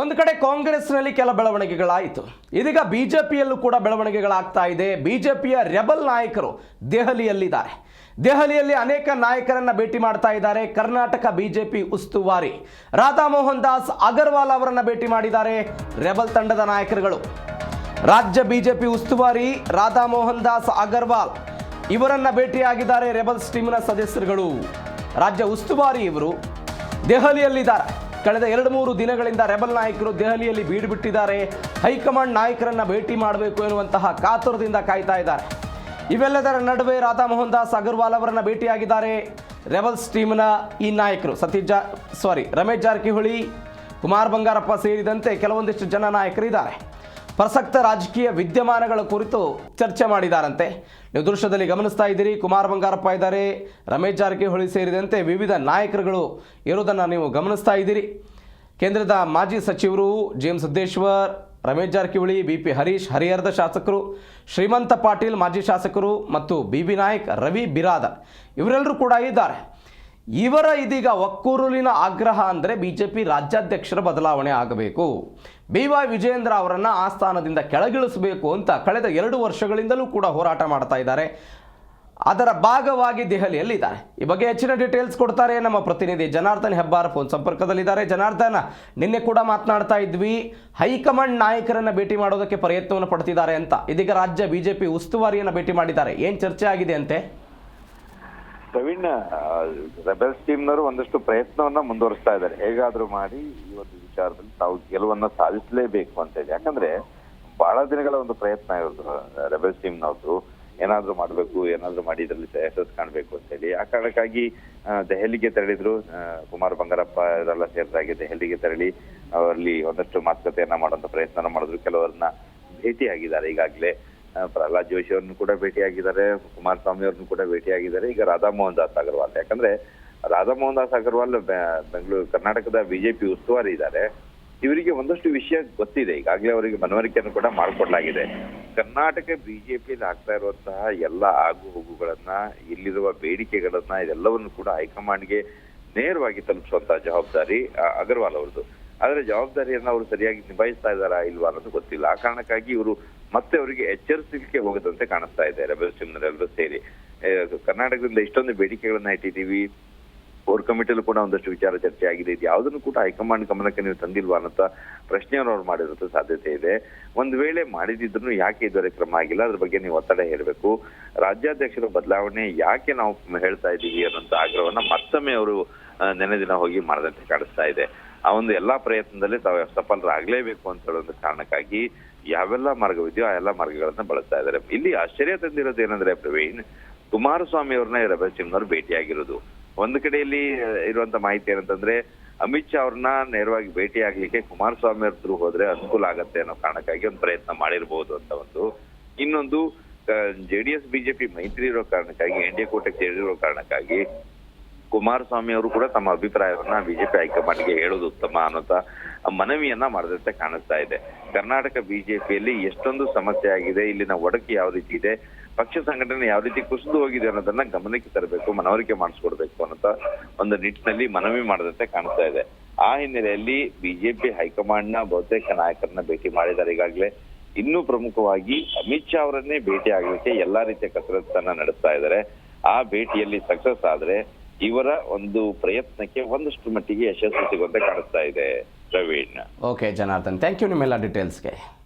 ಒಂದು ಕಡೆ ಕಾಂಗ್ರೆಸ್ನಲ್ಲಿ ಕೆಲ ಬೆಳವಣಿಗೆಗಳಾಯಿತು. ಇದೀಗ ಬಿ ಜೆ ಪಿಯಲ್ಲೂ ಕೂಡ ಬೆಳವಣಿಗೆಗಳಾಗ್ತಾ ಇದೆ. ಪಿಯ ರೆಬಲ್ ನಾಯಕರು ದೆಹಲಿಯಲ್ಲಿದ್ದಾರೆ. ದೆಹಲಿಯಲ್ಲಿ ಅನೇಕ ನಾಯಕರನ್ನ ಭೇಟಿ ಮಾಡ್ತಾ ಇದ್ದಾರೆ. ಕರ್ನಾಟಕ ಬಿಜೆಪಿ ಉಸ್ತುವಾರಿ ರಾಧಾ ಮೋಹನ್ ದಾಸ್ ಅಗರ್ವಾಲ್ ಅವರನ್ನು ಭೇಟಿ ಮಾಡಿದ್ದಾರೆ. ರೆಬಲ್ ತಂಡದ ನಾಯಕರುಗಳು. ರಾಜ್ಯ ಬಿಜೆಪಿ ಉಸ್ತುವಾರಿ ರಾಧಾ ಮೋಹನ್ ದಾಸ್ ಅಗರ್ವಾಲ್ ಇವರನ್ನ ಭೇಟಿಯಾಗಿದ್ದಾರೆ ರೆಬಲ್ಸ್ ಟೀಮ್ನ ಸದಸ್ಯರುಗಳು. ರಾಜ್ಯ ಉಸ್ತುವಾರಿ ಇವರು ದೆಹಲಿಯಲ್ಲಿದ್ದಾರೆ. ಕಳೆದ ಎರಡು ಮೂರು ದಿನಗಳಿಂದ ರೆಬಲ್ ನಾಯಕರು ದೆಹಲಿಯಲ್ಲಿ ಬೀಡು ಬಿಟ್ಟಿದ್ದಾರೆ. ಹೈಕಮಾಂಡ್ ನಾಯಕರನ್ನ ಭೇಟಿ ಮಾಡಬೇಕು ಎನ್ನುವಂತಹ ಕಾತುರದಿಂದ ಕಾಯ್ತಾ ಇದ್ದಾರೆ. ಇವೆಲ್ಲದರ ನಡುವೆ ರಾಧಾ ಮೋಹನ್ ದಾಸ್ ಅಗರ್ವಾಲ್ ಅವರನ್ನ ಭೇಟಿಯಾಗಿದ್ದಾರೆ. ರೆಬಲ್ಸ್ ಟೀಮ್ನ ಈ ನಾಯಕರು ಸತೀಶ್ ಜಾ ಸಾರಿ ರಮೇಶ್ ಜಾರಕಿಹೊಳಿ, ಕುಮಾರ್ ಬಂಗಾರಪ್ಪ ಸೇರಿದಂತೆ ಕೆಲವೊಂದಿಷ್ಟು ಜನ ನಾಯಕರಿದ್ದಾರೆ. ಪ್ರಸಕ್ತ ರಾಜಕೀಯ ವಿದ್ಯಮಾನಗಳ ಕುರಿತು ಚರ್ಚೆ ಮಾಡಿದಾರಂತೆ. ನೀವು ದೃಶ್ಯದಲ್ಲಿ ಗಮನಿಸ್ತಾ ಇದ್ದೀರಿ, ಕುಮಾರ್ ಬಂಗಾರಪ್ಪ ಇದ್ದಾರೆ, ರಮೇಶ್ ಜಾರಕಿಹೊಳಿ ಸೇರಿದಂತೆ ವಿವಿಧ ನಾಯಕರುಗಳು ಇರುವುದನ್ನು ನೀವು ಗಮನಿಸ್ತಾ ಇದ್ದೀರಿ. ಕೇಂದ್ರದ ಮಾಜಿ ಸಚಿವರು G M Siddeshwar, Ramesh Jarkiholi, B P Harish, ಹರಿಹರದ ಶಾಸಕರು, ಶ್ರೀಮಂತ ಪಾಟೀಲ್ ಮಾಜಿ ಶಾಸಕರು ಮತ್ತು ಬಿ ಬಿ ನಾಯಕ್, ರವಿ ಬಿರಾದ ಇವರೆಲ್ಲರೂ ಕೂಡ ಇದ್ದಾರೆ. ಇವರ ಇದೀಗ ಒಕ್ಕೂರುಲಿನ ಆಗ್ರಹ ಅಂದರೆ ಬಿ ಜೆ ಪಿ ರಾಜ್ಯಾಧ್ಯಕ್ಷರ ಬದಲಾವಣೆ ಆಗಬೇಕು. ಬಿ ವೈ ವಿಜಯೇಂದ್ರ ಅವರನ್ನು ಆ ಸ್ಥಾನದಿಂದ ಕೆಳಗಿಳಿಸಬೇಕು ಅಂತ ಕಳೆದ ಎರಡು ವರ್ಷಗಳಿಂದಲೂ ಕೂಡ ಹೋರಾಟ ಮಾಡ್ತಾ ಇದ್ದಾರೆ. ಅದರ ಭಾಗವಾಗಿ ದೆಹಲಿಯಲ್ಲಿದ್ದಾರೆ ಈ ಬಗ್ಗೆ ಹೆಚ್ಚಿನ ಡೀಟೇಲ್ಸ್ ಕೊಡ್ತಾರೆ ನಮ್ಮ ಪ್ರತಿನಿಧಿ ಜನಾರ್ದನ್ ಹೆಬ್ಬಾರ್ ಫೋನ್ ಸಂಪರ್ಕದಲ್ಲಿದ್ದಾರೆ. ಜನಾರ್ದನ, ನಿನ್ನೆ ಕೂಡ ಮಾತನಾಡ್ತಾ ಇದ್ವಿ. ಹೈಕಮಾಂಡ್ ನಾಯಕರನ್ನು ಭೇಟಿ ಮಾಡೋದಕ್ಕೆ ಪ್ರಯತ್ನವನ್ನು ಪಡ್ತಿದ್ದಾರೆ ಅಂತ. ಇದೀಗ ರಾಜ್ಯ ಬಿಜೆಪಿ ಉಸ್ತುವಾರಿಯನ್ನು ಭೇಟಿ ಮಾಡಿದ್ದಾರೆ. ಏನು ಚರ್ಚೆ ಆಗಿದೆ ಅಂತೆ? ಪ್ರವೀಣ್ ರೆಬೆಲ್ಸ್ ಟೀಮ್ನವರು ಒಂದಷ್ಟು ಪ್ರಯತ್ನವನ್ನ ಮುಂದುವರಿಸ್ತಾ ಇದ್ದಾರೆ. ಹೇಗಾದ್ರೂ ಮಾಡಿ ಈ ಒಂದು ವಿಚಾರದಲ್ಲಿ ತಾವು ಗೆಲುವನ್ನ ಸಾಧಿಸಲೇಬೇಕು ಅಂತ ಹೇಳಿ. ಯಾಕಂದ್ರೆ ಬಹಳ ದಿನಗಳ ಒಂದು ಪ್ರಯತ್ನ ಇರೋದು ರೆಬೆಲ್ಸ್ ಟೀಮ್ನವ್ರದ್ದು. ಏನಾದ್ರೂ ಮಾಡಬೇಕು, ಏನಾದ್ರೂ ಮಾಡಿ ಇದರಲ್ಲಿ ಯಶಸ್ಸು ಕಾಣಬೇಕು ಅಂತ ಹೇಳಿ. ಆ ಕಾರಣಕ್ಕಾಗಿ ದೆಹಲಿಗೆ ತೆರಳಿದ್ರು. ಕುಮಾರ್ ಬಂಗಾರಪ್ಪ ಇದೆಲ್ಲ ಸೇರಿದಾಗೆ ದೆಹಲಿಗೆ ತೆರಳಿ ಅವರಲ್ಲಿ ಒಂದಷ್ಟು ಮಾತುಕತೆಯನ್ನ ಮಾಡುವಂತ ಪ್ರಯತ್ನ ಮಾಡಿದ್ರು. ಕೆಲವರನ್ನ ಭೇಟಿಯಾಗಿದ್ದಾರೆ ಈಗಾಗಲೇ. ಪ್ರಹ್ಲಾದ್ ಜೋಶಿ ಅವ್ರನ್ನು ಕೂಡ ಭೇಟಿಯಾಗಿದ್ದಾರೆ ಕುಮಾರಸ್ವಾಮಿ ಅವ್ರನ್ನು ಕೂಡ ಭೇಟಿಯಾಗಿದ್ದಾರೆ. ಈಗ ರಾಧಾ ಮೋಹನ್ ದಾಸ್ ಅಗರ್ವಾಲ್. ಯಾಕಂದ್ರೆ ರಾಧಾ ಮೋಹನ್ ದಾಸ್ ಅಗರ್ವಾಲ್ ಬೆಂಗಳೂರು, ಕರ್ನಾಟಕದ ಬಿಜೆಪಿ ಉಸ್ತುವಾರಿ ಇದ್ದಾರೆ. ಇವರಿಗೆ ಒಂದಷ್ಟು ವಿಷಯ ಗೊತ್ತಿದೆ. ಈಗಾಗಲೇ ಅವರಿಗೆ ಮನವರಿಕೆಯನ್ನು ಕೂಡ ಮಾಡಿಕೊಡ್ಲಾಗಿದೆ. ಕರ್ನಾಟಕ ಬಿಜೆಪಿಯಲ್ಲಿ ಆಗ್ತಾ ಇರುವಂತಹ ಎಲ್ಲ ಆಗು ಹೋಗುಗಳನ್ನ ಇಲ್ಲಿರುವ ಬೇಡಿಕೆಗಳನ್ನ, ಇದೆಲ್ಲವನ್ನು ಕೂಡ ಹೈಕಮಾಂಡ್ಗೆ ನೇರವಾಗಿ ತಲುಪಿಸುವಂತಹ ಜವಾಬ್ದಾರಿ ಅಗರ್ವಾಲ್ ಅವರದು ಆದ್ರೆ ಜವಾಬ್ದಾರಿಯನ್ನ ಅವರು ಸರಿಯಾಗಿ ನಿಭಾಯಿಸ್ತಾ ಇದ್ದಾರಾ ಇಲ್ವಾ ಅನ್ನೋದು ಗೊತ್ತಿಲ್ಲ. ಆ ಕಾರಣಕ್ಕಾಗಿ ಇವರು ಮತ್ತೆ ಅವರಿಗೆ ಎಚ್ಚರಿಸಲಿಕ್ಕೆ ಹೋಗದಂತೆ ಕಾಣಿಸ್ತಾ ಇದೆ ರೆಬೆಲ್ ಎಲ್ಲರೂ ಸೇರಿ. ಕರ್ನಾಟಕದಿಂದ ಇಷ್ಟೊಂದು ಬೇಡಿಕೆಗಳನ್ನ ಇಟ್ಟಿದ್ದೀವಿ. ಕೋರ್ ಕಮಿಟಿಯಲ್ಲೂ ಕೂಡ ಒಂದಷ್ಟು ವಿಚಾರ ಚರ್ಚೆ ಆಗಿದೆ. ಇದು ಯಾವುದನ್ನು ಕೂಡ ಹೈಕಮಾಂಡ್ ಗಮನಕ್ಕೆ ನೀವು ತಂದಿಲ್ವಾ ಅನ್ನೋ ಪ್ರಶ್ನೆಯನ್ನು ಅವ್ರು ಮಾಡಿರೋದು ಸಾಧ್ಯತೆ ಇದೆ. ಒಂದು ವೇಳೆ ಮಾಡಿದಿದ್ರು ಯಾಕೆ ಇದುವರೆ ಕ್ರಮ ಆಗಿಲ್ಲ? ಅದ್ರ ಬಗ್ಗೆ ನೀವು ಒತ್ತಡ ಹೇಳಬೇಕು ರಾಜ್ಯಾಧ್ಯಕ್ಷರ ಬದಲಾವಣೆ ಯಾಕೆ ನಾವು ಹೇಳ್ತಾ ಇದ್ದೀವಿ ಅನ್ನೋಂಥ ಆಗ್ರಹವನ್ನ ಮತ್ತೊಮ್ಮೆ ಅವರು ನೆನೆದಿನ ನೆನೆ ದಿನ ಹೋಗಿ ಮಾಡದಂತೆ ಕಾಣಿಸ್ತಾ ಇದೆ. ಆ ಒಂದು ಎಲ್ಲಾ ಪ್ರಯತ್ನದಲ್ಲಿ ತಾವು ಸಫಲರಾಗಲೇಬೇಕು ಅಂತ ಒಂದು ಕಾರಣಕ್ಕಾಗಿ ಯಾವೆಲ್ಲ ಮಾರ್ಗವಿದೆಯೋ ಆ ಎಲ್ಲಾ ಮಾರ್ಗಗಳನ್ನ ಬಳಸ್ತಾ ಇದ್ದಾರೆ. ಇಲ್ಲಿ ಆಶ್ಚರ್ಯ ತಂದಿರೋದು ಏನಂದ್ರೆ ಪ್ರವೀಣ್, ಕುಮಾರಸ್ವಾಮಿ ಅವ್ರನ್ನ ರಮೇಶ್ ಸಿಂಗ್ನವ್ರು ಭೇಟಿಯಾಗಿರೋದು. ಒಂದು ಕಡೆಯಲ್ಲಿ ಇರುವಂತ ಮಾಹಿತಿ ಏನಂತಂದ್ರೆ ಅಮಿತ್ ಶಾ ಅವ್ರನ್ನ ನೇರವಾಗಿ ಭೇಟಿ ಆಗ್ಲಿಕ್ಕೆ ಕುಮಾರಸ್ವಾಮಿ ಅವ್ರ ಥ್ರೂ ಹೋದ್ರೆ ಅನುಕೂಲ ಆಗತ್ತೆ ಅನ್ನೋ ಕಾರಣಕ್ಕಾಗಿ ಒಂದು ಪ್ರಯತ್ನ ಮಾಡಿರಬಹುದು ಅಂತ ಒಂದು. ಇನ್ನೊಂದು ಜೆಡಿಎಸ್ ಬಿಜೆಪಿ ಮೈತ್ರಿ ಇರೋ ಕಾರಣಕ್ಕಾಗಿ, ಎನ್ ಡಿ ಎ ಕೂಟಕ್ಕೆ ಸೇರಿರೋ ಕಾರಣಕ್ಕಾಗಿ ಕುಮಾರಸ್ವಾಮಿ ಅವರು ಕೂಡ ತಮ್ಮ ಅಭಿಪ್ರಾಯವನ್ನ ಬಿಜೆಪಿ ಹೈಕಮಾಂಡ್ಗೆ ಹೇಳೋದು ಉತ್ತಮ ಅನ್ನೋಂತ ಮನವಿಯನ್ನ ಮಾಡಿದಂತೆ ಕಾಣಿಸ್ತಾ ಇದೆ. ಕರ್ನಾಟಕ ಬಿಜೆಪಿಯಲ್ಲಿ ಎಷ್ಟೊಂದು ಸಮಸ್ಯೆ ಆಗಿದೆ, ಇಲ್ಲಿನ ಒಡಕು ಯಾವ ರೀತಿ ಇದೆ, ಪಕ್ಷ ಸಂಘಟನೆ ಯಾವ ರೀತಿ ಕುಸಿದು ಹೋಗಿದೆ ಅನ್ನೋದನ್ನ ಗಮನಕ್ಕೆ ತರಬೇಕು, ಮನವರಿಕೆ ಮಾಡಿಸ್ಕೊಡ್ಬೇಕು ಅನ್ನೋಂತ ಒಂದು ನಿಟ್ಟಿನಲ್ಲಿ ಮನವಿ ಮಾಡದಂತೆ ಕಾಣಿಸ್ತಾ ಇದೆ. ಆ ಹಿನ್ನೆಲೆಯಲ್ಲಿ ಬಿಜೆಪಿ ಹೈಕಮಾಂಡ್ನ ಬಹುತೇಕ ನಾಯಕರನ್ನ ಭೇಟಿ ಮಾಡಿದ್ದಾರೆ. ಈಗಾಗಲೇ ಇನ್ನೂ ಪ್ರಮುಖವಾಗಿ ಅಮಿತ್ ಶಾ ಅವರನ್ನೇ ಭೇಟಿ ಆಗಲಿಕ್ಕೆ ಎಲ್ಲಾ ರೀತಿಯ ಕಸರತ್ತನ್ನ ನಡೆಸ್ತಾ ಇದ್ದಾರೆ. ಆ ಭೇಟಿಯಲ್ಲಿ ಸಕ್ಸಸ್ ಆದ್ರೆ ಇವರ ಒಂದು ಪ್ರಯತ್ನಕ್ಕೆ ಒಂದಷ್ಟು ಮಟ್ಟಿಗೆ ಯಶಸ್ಸು ಸಿಗುವಂತೆ ಕಾಣಿಸ್ತಾ ಇದೆ, Praveen. Okay Janardhan. Thank you ನಿಮ್ಮೆಲ್ಲ ಡೀಟೇಲ್ಸ್ಗೆ